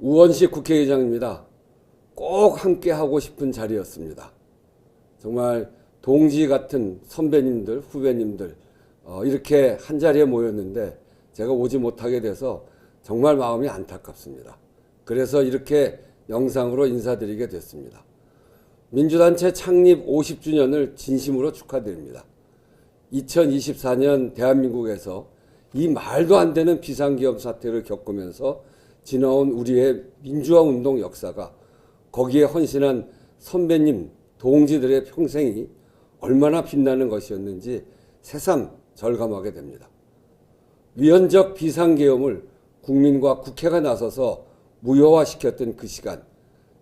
우원식 국회의장입니다. 꼭 함께 하고 싶은 자리였습니다. 정말 동지 같은 선배님들, 후배님들 어, 이렇게 한 자리에 모였는데 제가 오지 못하게 돼서 정말 마음이 안타깝습니다. 그래서 이렇게 영상으로 인사드리게 됐습니다. 민주단체 창립 50주년을 진심으로 축하드립니다. 2024년 대한민국에서 이 말도 안 되는 비상기업 사태를 겪으면서 지나온 우리의 민주화 운동 역사가 거기에 헌신한 선배님, 동지들의 평생이 얼마나 빛나는 것이었는지 새삼 절감하게 됩니다. 위헌적 비상계엄을 국민과 국회가 나서서 무효화시켰던 그 시간,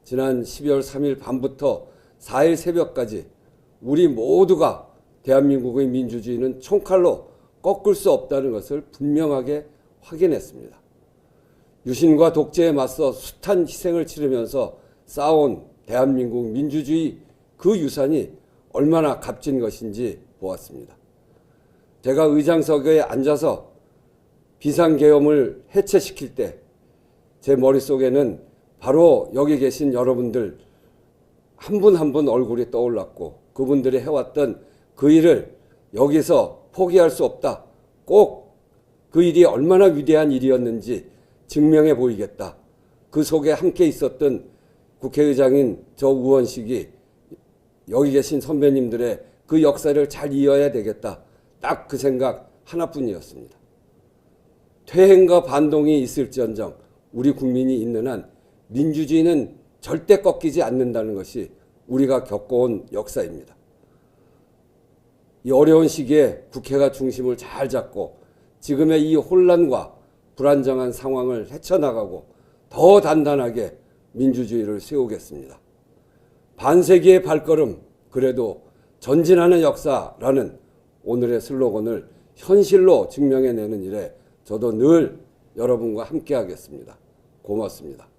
지난 12월 3일 밤부터 4일 새벽까지 우리 모두가 대한민국의 민주주의는 총칼로 꺾을 수 없다는 것을 분명하게 확인했습니다. 유신과 독재에 맞서 숱한 희생을 치르면서 쌓아온 대한민국 민주주의 그 유산이 얼마나 값진 것인지 보았습니다. 제가 의장석에 앉아서 비상계엄을 해체시킬 때 제 머릿속에는 바로 여기 계신 여러분들 한 분 한 분 얼굴이 떠올랐고 그분들이 해왔던 그 일을 여기서 포기할 수 없다. 꼭 그 일이 얼마나 위대한 일이었는지 증명해 보이겠다. 그 속에 함께 있었던 국회의장인 저 우원식이 여기 계신 선배님들의 그 역사를 잘 이어야 되겠다. 딱 그 생각 하나뿐이었습니다. 퇴행과 반동이 있을지언정 우리 국민이 있는 한 민주주의는 절대 꺾이지 않는다는 것이 우리가 겪어온 역사입니다. 이 어려운 시기에 국회가 중심을 잘 잡고 지금의 이 혼란과 불안정한 상황을 헤쳐나가고 더 단단하게 민주주의를 세우겠습니다. 반세기의 발걸음, 그래도 전진하는 역사라는 오늘의 슬로건을 현실로 증명해내는 일에 저도 늘 여러분과 함께 하겠습니다. 고맙습니다.